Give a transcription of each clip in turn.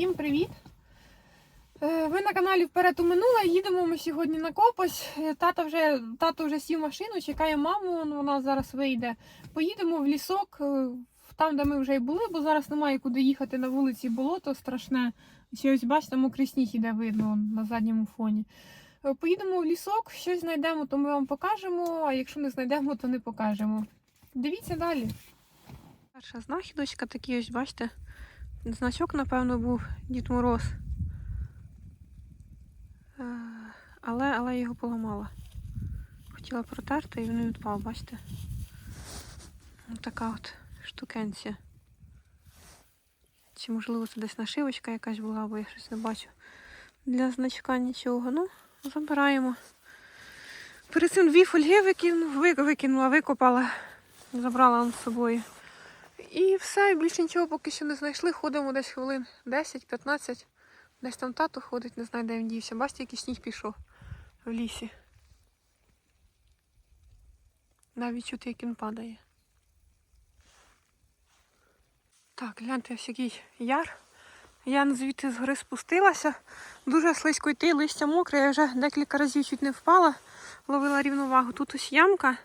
Всім привіт! Е, Ви на каналі Вперед у минуле. Їдемо ми сьогодні на копось. Е, Тато вже, тато вже сів машину, чекає маму, вона зараз вийде. Поїдемо в лісок, е, там, де ми вже й були, бо зараз немає куди їхати на вулиці, болото страшне. Ще ось бачите, мокрий сніг іде видно на задньому фоні. Поїдемо в лісок, щось знайдемо, то ми вам покажемо, а якщо не знайдемо, то не покажемо. Дивіться далі. Перша знахідочка, такий ось, бачите, значок, напевно, був Дід Мороз. Е, Але, але його поламала. Хотіла протерти і він відпав, бачите? Ось така от штукенція. Чи можливо це десь нашивочка якась була, бо я щось не бачу. Для значка нічого. Ну, забираємо. Перед цим дві фольги викину, викинула, викопала, забрала з собою. І все, більше нічого поки що не знайшли. Ходимо десь хвилин 10-15. Десь там тато ходить, не знаю, де він дівся. Бачите, який сніг пішов в лісі. Навіть чути, як він падає. Так, гляньте, ось який яр. Я звідти з гори спустилася. Дуже слизько йти, листя мокре, я вже декілька разів чуть не впала, ловила рівновагу. Тут ось ямка.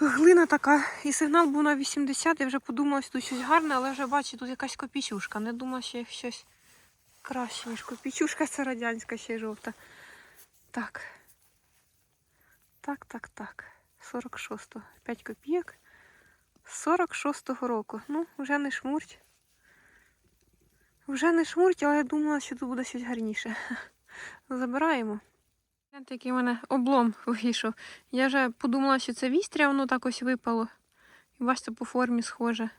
Глина така, і сигнал був на 80, я вже подумала, що тут щось гарне, але вже бачу, тут якась копійчушка. Не думала, що є щось краще, ніж копійчушка, це радянська ще й жовта. Так. Так, так, так. 46-го. 5 копійок. 46-го року. Ну, вже не шмурть. Вже не шмурть, але я думала, що тут буде щось гарніше. Забираємо. Який в мене облом вийшов. Я вже подумала, що це вістря, воно так ось випало. І бачите, по формі схоже.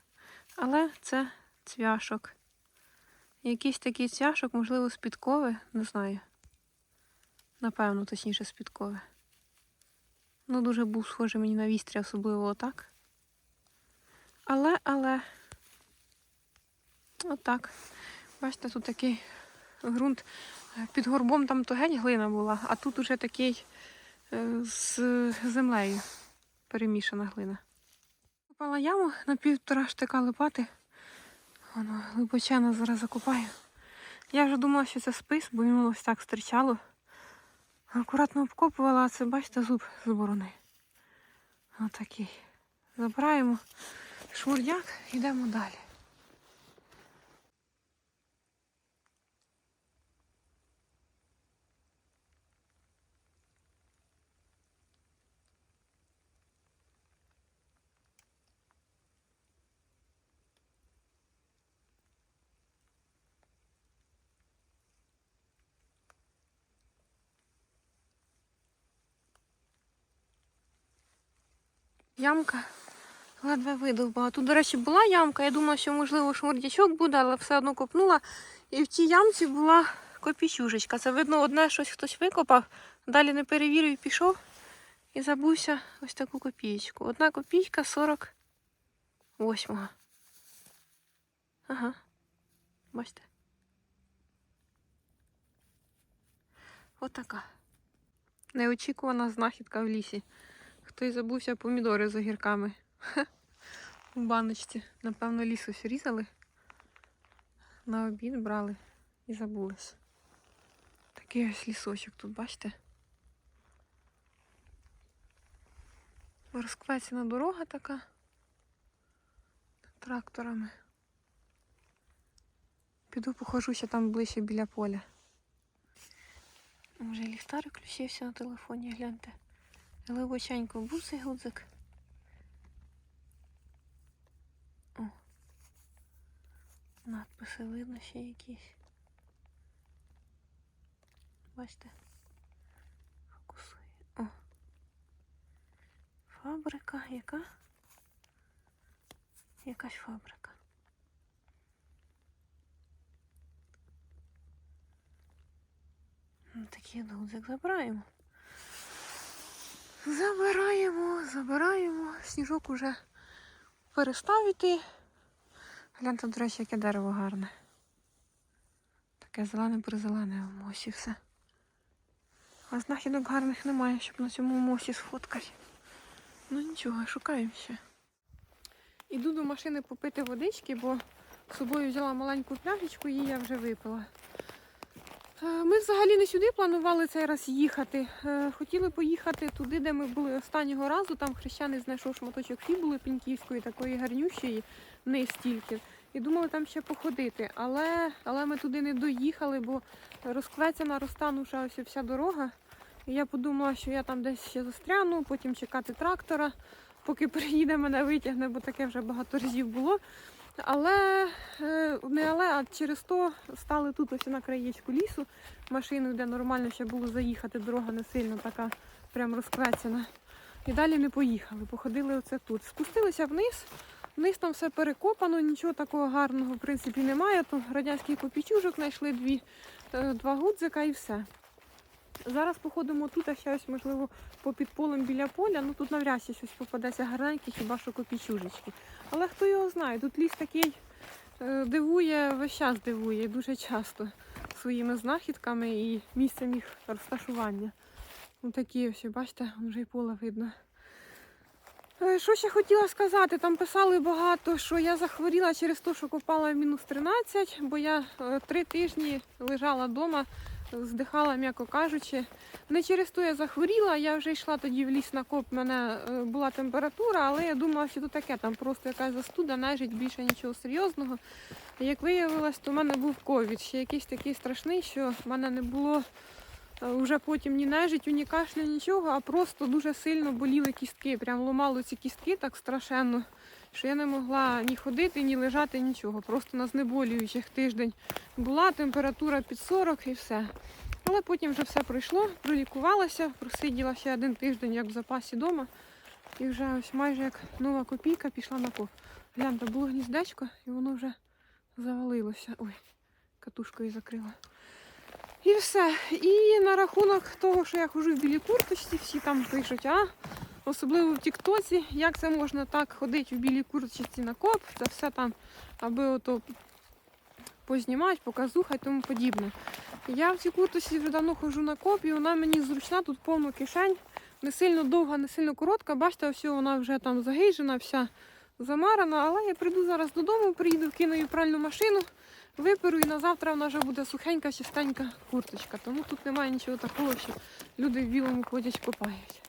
Але це цвяшок. Якийсь такий цвяшок, можливо, з підкови, не знаю. Напевно, точніше, з підкови. Ну, дуже був схожий мені на вістря, особливо отак. Але, але. Отак. Бачите, тут такий ґрунт. Під горбом там то геть глина була, а тут уже такий е, з землею перемішана глина. Копала яму на півтора штика лопати. Воно глибочено зараз закопаю. Я вже думала, що це спис, бо він ось так стирчало. Акуратно обкопувала, а це, бачите, зуб з борони. Отакий. Забираємо шмурдяк, йдемо далі. Ямка ледве видовбала. Тут, до речі, була ямка. Я думала, що можливо шмурдячок буде, але все одно копнула. І в тій ямці була копійчужечка. Це видно, одне щось хтось викопав, далі не перевірив і пішов. І забувся ось таку копійку. Одна копійка 48. Ага. Бачите? Отака. Неочікувана знахідка в лісі. Хтось забувся помідори з огірками. У баночці. Напевно, ліс ось різали. На обід брали і забулись. Такий ось лісочок тут, бачите? Розквецена дорога така. Тракторами. Піду похожуся там ближче біля поля. Може ліхтарик включився на телефоні, гляньте. Глибоченько був цей гудзик. О. Надписи видно ще якісь. Бачите? Фокусує. О. Фабрика яка? Якась фабрика. Ну, Такий гудзик забираємо. Забираємо, забираємо. Сніжок уже перестав іти. Гляньте, до речі, яке дерево гарне. Таке зелене призелене в мосі все. А знахідок гарних немає, щоб на цьому мосі сфоткати. Ну нічого, шукаємо ще. Іду до машини попити водички, бо З собою взяла маленьку пляшечку, її я вже випила. Е, Ми взагалі не сюди планували цей раз їхати. Е, Хотіли поїхати туди, де ми були останнього разу. Там хрещаний знайшов шматочок фібули піньківської, такої гарнющої, не стільки. І думали там ще походити. Але, але ми туди не доїхали, бо розквецяна розтанувша ось вся дорога. І я подумала, що я там десь ще застряну, потім чекати трактора, поки приїде мене витягне, бо таке вже багато разів було. Але е, не але, а через то стали тут ось на краєчку лісу. Машиною, де нормально ще було заїхати, дорога не сильно така прям розквецяна. І далі не поїхали, походили оце тут. Спустилися вниз, вниз там все перекопано, нічого такого гарного в принципі немає. То радянський копійчужок знайшли дві, е, два гудзика і все. Зараз походимо тут, а ще ось, можливо, по підполем біля поля. Ну тут навряд чи щось попадеться гарненьке, хіба що копійчужечки. Але хто його знає, тут ліс такий е, дивує, весь час дивує, дуже часто своїми знахідками і місцем їх розташування. Ось такі ось, бачите, вже й поле видно. Е, Що ще хотіла сказати? Там писали багато, що я захворіла через те, що копала мінус 13, бо я е, три тижні лежала вдома, здихала, м'яко кажучи. Не через то я захворіла, я вже йшла тоді в ліс на коп, в мене е, була температура, але я думала, що то таке, там просто якась застуда, нежить, більше нічого серйозного. Як виявилось, то в мене був ковід, ще якийсь такий страшний, що в мене не було е, вже потім ні нежиттю, ні кашлю, нічого, а просто дуже сильно боліли кістки. Прям ломало ці кістки так страшенно, що я не могла ні ходити, ні лежати, нічого. Просто на знеболюючих тиждень була температура під 40 і все. Але потім вже все пройшло, пролікувалася, просиділа ще один тиждень як в запасі вдома. І вже ось майже як нова копійка пішла на коп. Гляньте, було гніздечко і воно вже завалилося. Ой, катушкою закрила. І все. І на рахунок того, що я хожу в білій курточці, всі там пишуть, а особливо в Тіктоці, як це можна так ходити в білій курточці на коп, це все там, аби ото познімати, показуха і тому подібне. Я в цій курточці вже давно ходжу на коп, і вона мені зручна, тут повно кишень. Не сильно довга, не сильно коротка. Бачите, все, вона вже там загижена, вся замарана. Але я прийду зараз додому, приїду, вкину її пральну машину, виперу і на завтра вона вже буде сухенька, чистенька курточка. Тому тут немає нічого такого, що люди в білому ходять, копають.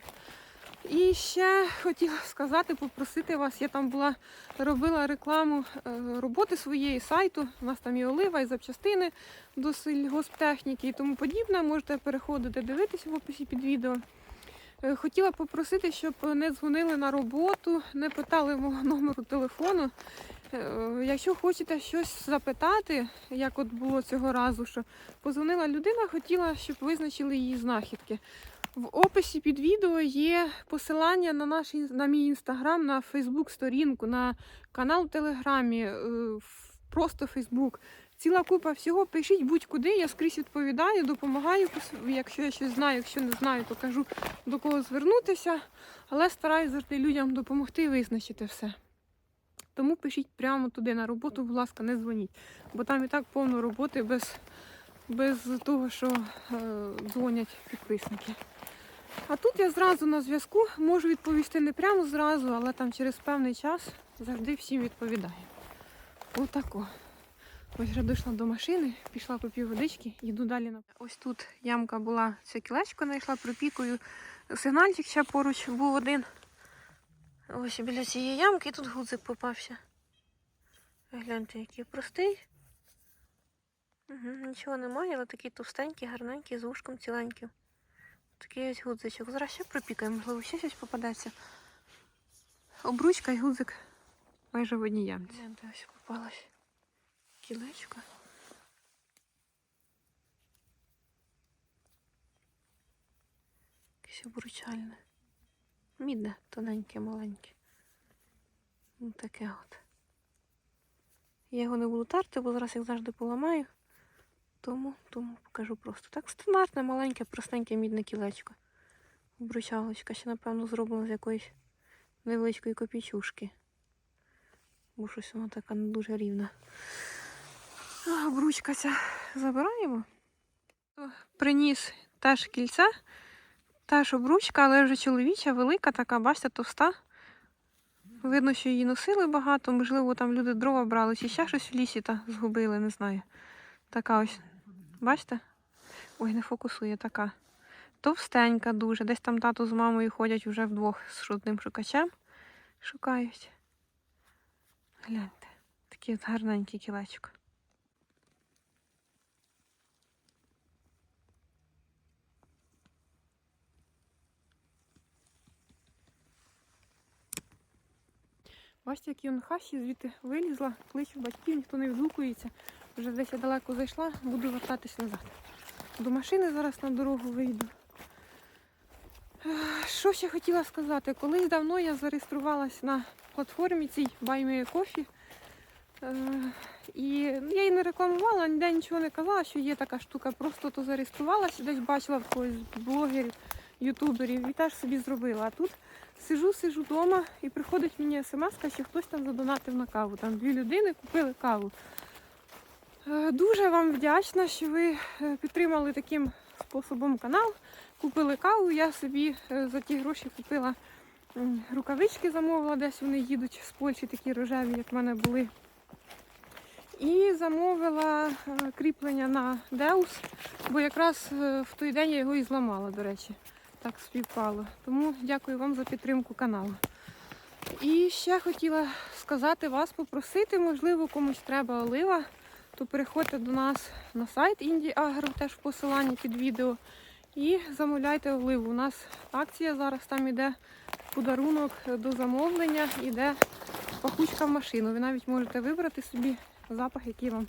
І ще хотіла сказати, попросити вас, я там була, робила рекламу е, роботи своєї сайту. У нас там і олива, і запчастини до сільгосптехніки і тому подібне. Можете переходити, дивитися в описі під відео. Е, Хотіла попросити, щоб не дзвонили на роботу, не питали мого номеру телефону. Е, Якщо хочете щось запитати, як от було цього разу, що позвонила людина, хотіла, щоб визначили її знахідки. В описі під відео є посилання на наш на мій інстаграм, на Фейсбук сторінку, на канал в Телеграмі, е, просто Фейсбук. Ціла купа всього. Пишіть будь-куди, я скрізь відповідаю, допомагаю. Якщо я щось знаю, якщо не знаю, то кажу до кого звернутися. Але стараюсь завжди людям допомогти визначити все. Тому пишіть прямо туди на роботу, будь ласка, не дзвоніть. Бо там і так повно роботи без, без того, що е, дзвонять підписники. А тут я зразу на зв'язку можу відповісти не прямо зразу, але там через певний час завжди всім відповідаю. Отако. Ось вже дійшла до машини, пішла по водички, йду далі на. Ось тут ямка була, це кілечко знайшла пропікою. Сигнальчик ще поруч був один. Ось біля цієї ямки тут гудзик попався. Гляньте, який простий. Угу, нічого немає, але такий товстенький, гарненький, з вушком ціленьким. Такий ось гудзичок. Зараз ще пропікаємо, можливо, ще щось попадеться. Обручка і гудзик майже в одній ямці. Гляньте, ось попалось кілечко. Якесь обручальне. Мідне, тоненьке, маленьке. Ось таке от. Я його не буду тарти, бо зараз як завжди поламаю. Тому, тому покажу просто. Так стандартне, маленьке, простеньке мідне кілечко. Обручалочка ще, напевно, зроблена з якоїсь невеличкої копійчушки. Бо щось вона така не дуже рівна. А, обручка ця забираємо. Приніс теж кільце, теж обручка, але вже чоловіча, велика, така, бачите, товста. Видно, що її носили багато, можливо, там люди дрова брали, чи ще щось в лісі та згубили, не знаю. Така ось. Бачите? Ой, не фокусує така. Товстенька дуже. Десь там тато з мамою ходять вже вдвох з одним шукачем. Шукають. Гляньте, такий от гарненький кілечок. Бачите, які он хащі, звідти вилізла, кличу батьків, ніхто не відгукується. Вже десь я далеко зайшла, буду вертатись назад. До машини зараз на дорогу вийду. Що ще хотіла сказати? Колись давно я зареєструвалась на платформі цій Me Coffee. Е, І я її не рекламувала, ніде нічого не казала, що є така штука. Просто то зареєструвалася, десь бачила в когось з блогерів, ютуберів і теж собі зробила. А тут сижу, сижу вдома і приходить мені смс, що хтось там задонатив на каву. Там дві людини купили каву. Е, Дуже вам вдячна, що ви е, підтримали таким способом канал. Купили каву. Я собі е, за ті гроші купила рукавички, замовила, десь вони їдуть з Польщі, такі рожеві, як в мене були. І замовила кріплення на Деус, бо якраз в той день я його і зламала, до речі. Так співпало. Тому дякую вам за підтримку каналу. І ще хотіла сказати вас, попросити, можливо, комусь треба олива, то переходьте до нас на сайт Індіагро, теж в посиланні під відео. І замовляйте оливу. У нас акція зараз там іде подарунок до замовлення, іде пахучка в машину. Ви навіть можете вибрати собі запах, який вам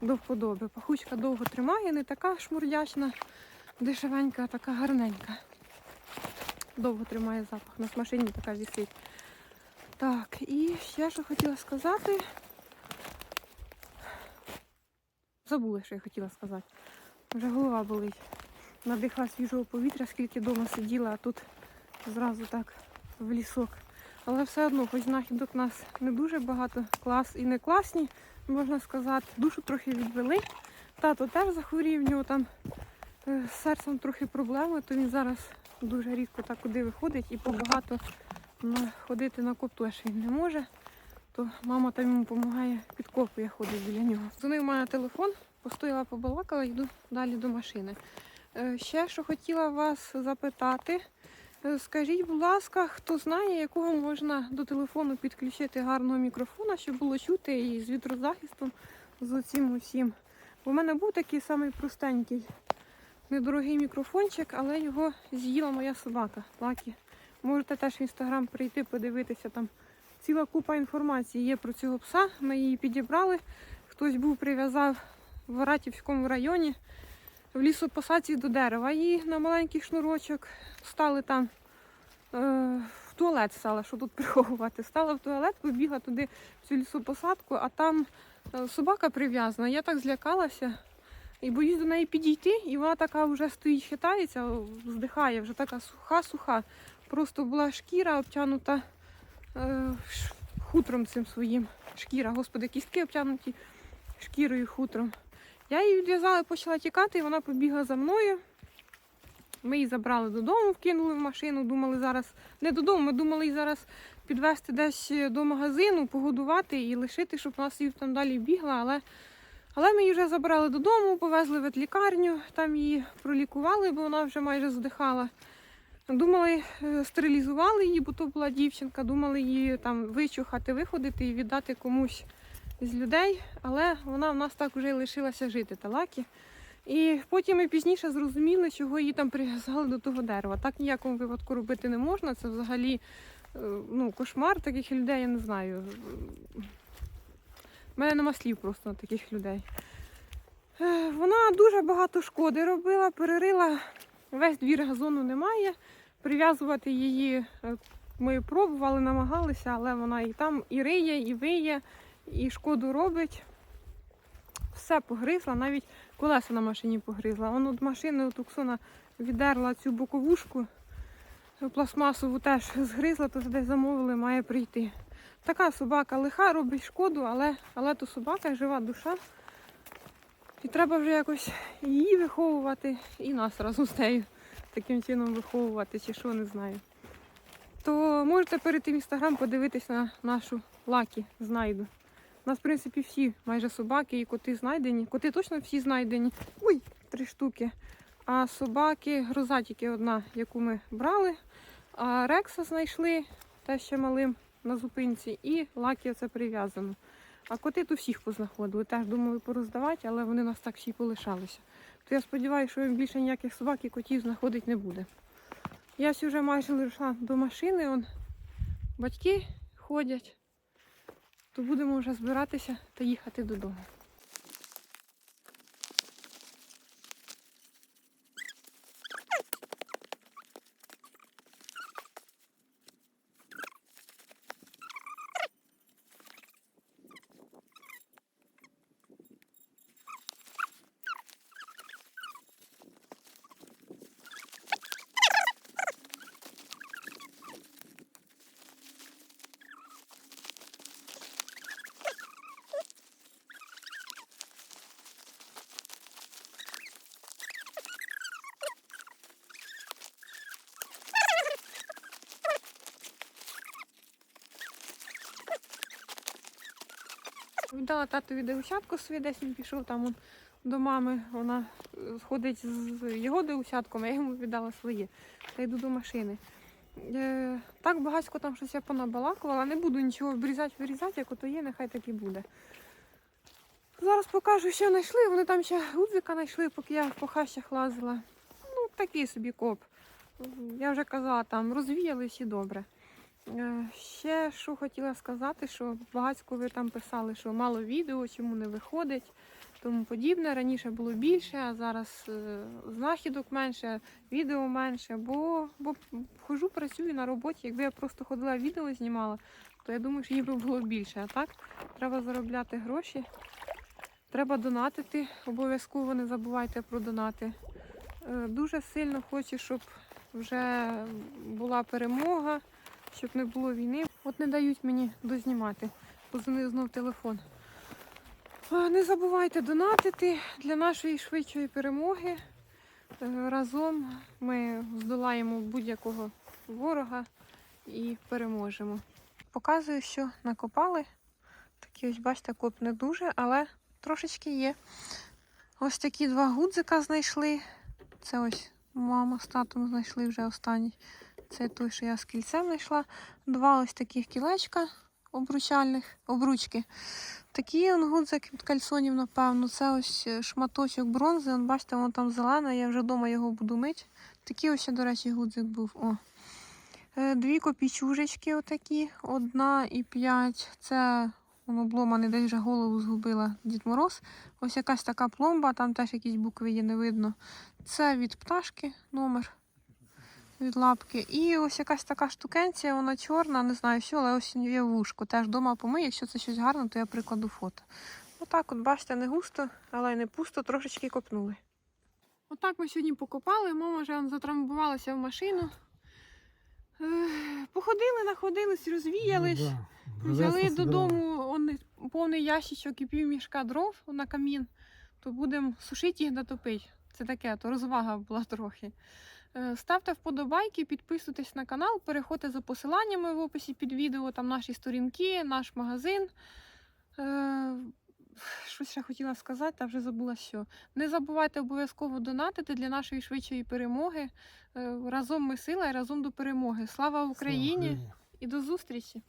до вподоби. Пахучка довго тримає, не така шмурдячна, дешевенька, а така гарненька. Довго тримає запах. У нас в машині така вісить. Так, і ще що хотіла сказати. Забула, що я хотіла сказати. Вже голова болить. Надихла свіжого повітря, скільки вдома сиділа, а тут зразу так в лісок. Але все одно, хоч знахідок нас не дуже багато, клас і не класні, можна сказати. Душу трохи відвели. Тато теж захворів, в нього там е, з серцем трохи проблеми, то він зараз дуже рідко так куди виходить і побагато ходити на коптуш він не може. То мама там йому допомагає, підкопує, ходить біля нього. Дзвонив у мене телефон, постояла, побалакала, йду далі до машини. Е, Ще що хотіла вас запитати. Е, Скажіть, будь ласка, хто знає, якого можна до телефону підключити гарного мікрофона, щоб було чути і з вітрозахистом, з усім. Бо в мене був такий самий простенький, недорогий мікрофончик, але його з'їла моя собака Лакі. Можете теж в інстаграм прийти, подивитися там. Ціла купа інформації є про цього пса. Ми її підібрали. Хтось був прив'язав в Аратівському районі в лісопосадці до дерева. Її на маленький шнурочок стали там е, в туалет стала, що тут приховувати. Стала в туалет, побігла туди в цю лісопосадку, а там е, собака прив'язана. Я так злякалася і боюсь до неї підійти, і вона така вже стоїть, хитається, здихає, вже така суха-суха. Просто була шкіра обтянута е, хутром цим своїм. Шкіра, господи, кістки обтянуті шкірою хутром. Я її відв'язала, почала тікати, і вона побігла за мною. Ми її забрали додому, вкинули в машину, думали зараз, не додому, ми думали її зараз підвезти десь до магазину, погодувати і лишити, щоб вона собі там далі бігла. Але, але ми її вже забрали додому, повезли в ветлікарню, там її пролікували, бо вона вже майже здихала. Думали, е, стерилізували її, бо то була дівчинка, думали її там вичухати, виходити і віддати комусь з людей, але вона в нас так вже і лишилася жити, талакі. І потім ми пізніше зрозуміли, чого її там прив'язали до того дерева. Так ніякому випадку робити не можна. Це взагалі е, ну, кошмар таких людей, я не знаю. У мене нема слів просто на таких людей. Е, Вона дуже багато шкоди робила, перерила весь двір газону немає. Прив'язувати її е, ми пробували, намагалися, але вона і там і риє, і виє, і шкоду робить. Все погризла, навіть колеса на машині погризла. Вон от машини от Оксана віддерла цю боковушку пластмасову теж згризла, то десь замовили, має прийти. Така собака лиха, робить шкоду, але, але то собака жива душа. І треба вже якось її виховувати і нас разом з нею таким чином виховувати, чи що, не знаю. то можете перед тим інстаграм подивитись на нашу лакі знайду. У нас, в принципі, всі майже собаки і коти знайдені. Коти точно всі знайдені. Ой, три штуки. А собаки, гроза тільки одна, яку ми брали. А Рекса знайшли те ще малим на зупинці, і лаки це прив'язано. А коти тут всіх познаходили. Теж думали пороздавати, але вони нас так всі полишалися. То я сподіваюся, що більше ніяких собак і котів знаходити не буде. Я вже майже лишла до машини, он батьки ходять, то будемо вже збиратися та їхати додому. Віддала татові деусятку свій, десь він пішов там он, до мами. Вона ходить з його деусятком, а я йому віддала своє. Та йду до машини. Е, так багатько там щось я понабалакувала, не буду нічого обрізати, вирізати, як ото є, нехай так і буде. Зараз покажу, що знайшли. Вони там ще гудзика знайшли, поки я по хащах лазила. Ну, такий собі коп. Я вже казала, там розвіялись і добре. Е, Ще що хотіла сказати, що багатько ви там писали, що мало відео, чому не виходить, тому подібне. Раніше було більше, а зараз е, знахідок менше, відео менше, бо, бо хожу, працюю на роботі. Якби я просто ходила відео знімала, то я думаю, що їх би було більше. А так треба заробляти гроші, треба донатити. Обов'язково не забувайте про донати. Е, Дуже сильно хочу, щоб вже була перемога щоб не було війни. От не дають мені дознімати. Позвонив знов телефон. Не забувайте донатити для нашої швидшої перемоги. Е, Разом ми здолаємо будь-якого ворога і переможемо. Показую, що накопали. Такі ось, бачите, коп не дуже, але трошечки є. Ось такі два гудзика знайшли. Це ось мама з татом знайшли вже останній. Це той, що я з кільцем знайшла. Два ось таких кілечка обручальних, обручки. Такі он гудзик від кальсонів, напевно. Це ось е, шматочок бронзи. Он, бачите, воно там зелене, я вже вдома його буду мити. Такий ось, до речі, гудзик був. О. Е, Дві копійчужечки отакі, одна і п'ять. Це воно обломане, десь вже голову згубила Дід Мороз. Ось якась така пломба, там теж якісь букви є, не видно. Це від пташки номер від лапки. І ось якась така штукенція, вона чорна, не знаю що, але ось є вушко. Теж вдома помию, якщо це щось гарне, то я прикладу фото. Отак, от, бачите, не густо, але й не пусто, трошечки копнули. Отак ми сьогодні покопали, мама вже затрамбувалася в машину. Походили, находились, розвіялись. Ну, Взяли додому он, повний ящичок і пів мішка дров на камін, то будемо сушити їх дотопити. Це таке, то розвага була трохи. Е, Ставте вподобайки, підписуйтесь на канал, переходьте за посиланнями в описі під відео, там наші сторінки, наш магазин. Е, Щось ще хотіла сказати, та вже забула що. Не забувайте обов'язково донатити для нашої швидшої перемоги. Е, Разом ми сила і разом до перемоги. Слава Україні і до зустрічі!